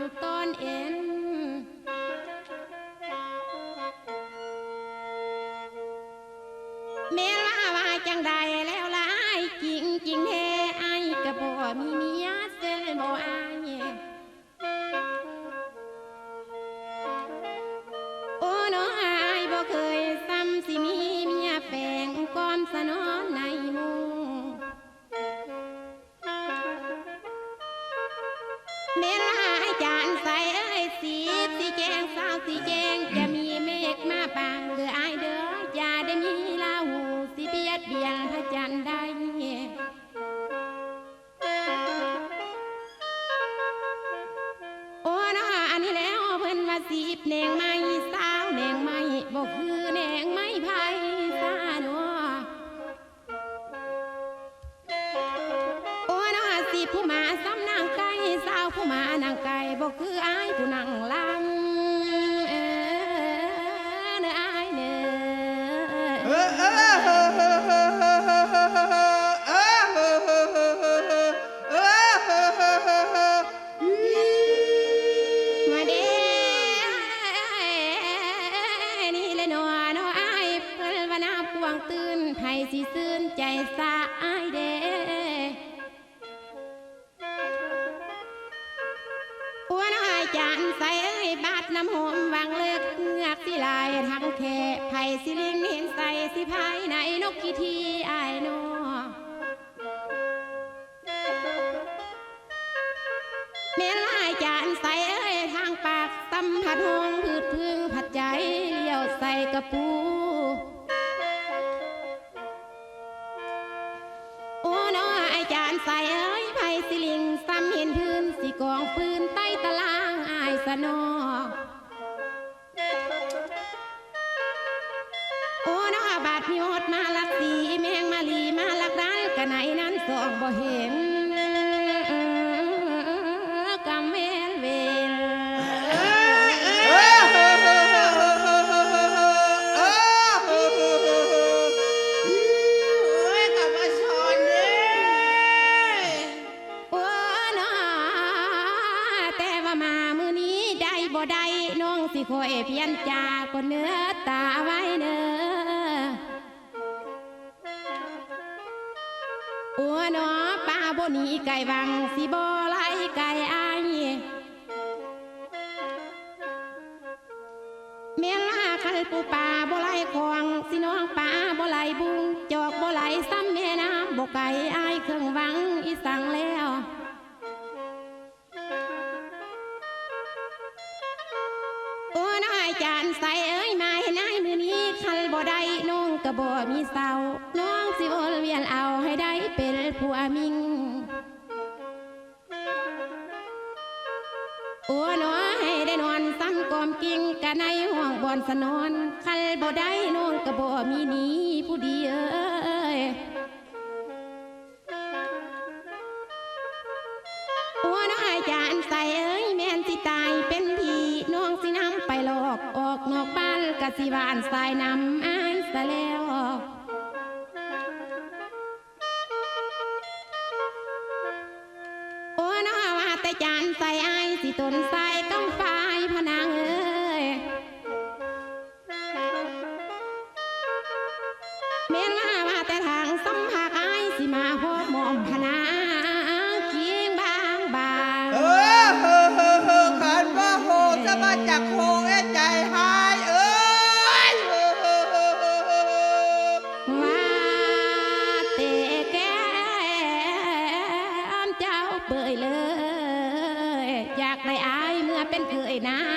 เอ็นแม่ว่าว่าจังใดแล้วล่ะจริงจริงแท้ไอ้กะบ่มีเมียเส้นบ่อายโอ้น้องอายบ่เคยซ้ำสิมีเมียแฝงก้อมสนอนในหมุงเมล ผู้มาซ้ำนางไก่สาวผู้มานางไก่บอกคืออายผู้นางลำเออเนื้ออเนื้เออเออเออเออเออเออเออมาเด้นี่เลยหนอหนออายเพิ่นว่าหน้าพวงตื่นให้สิซื่นใจสะอายเด้ อ้วนหายจานใส่เอ้ยบาดน้ำหอมวางเลิกเหงือกสิลายทั้งแค่ไผ่สิลิงเห็นใส่สิภายในนกกีทีอายนอเมลายจานใส่เอ้ยทางปากสัมผัสหงพืดพึ่งผัดใจเลี้ยวใส่กระปูโอ้น้อไอจานใส่เอ้ยไผ่สิ อายสนอโอ้นอบาดมีอดมาลักสีแมงมาลีมาลักดานกะไหนนั้นสองบ่เห็น บ่ได้น้องสิคอยเพียนจาก็เนื้อตาไว้เน้อโอ้น้อป้าบ่หนีไก่วังสิบ่ไล่ไก่อายเมียลาคันปูป่าบ่ไล่ของสิน้องป่าบ่ไล่บุงจอกบ่ไล่ซ้ำแม่น้ำบ่ไก่อายเครื่องวังอีสังแล้ว จานใส่เอ้ยมาเห็นนายมือนี้คันบ่ได้น้องกระบ่มีเศร้าน้องสิวนเวียนเอาให้ได้เป็นผัวมิงโอ้น้อให้ได้นอนซ้ำกอมกิ่งกะในห้องบอนสนอนคันบ่ได้น้องกระบ่มีหนี้ผู้ดีเอ้ยโอ้น้อยจานใส่เอ้ยแม่นสิตายเป็นผีน้องสินำ นอกบ้านกะสิบานสายนำอายซะแล้วโอ้น้อว่าแต่จานใส่อายสิตนใส่ de nada.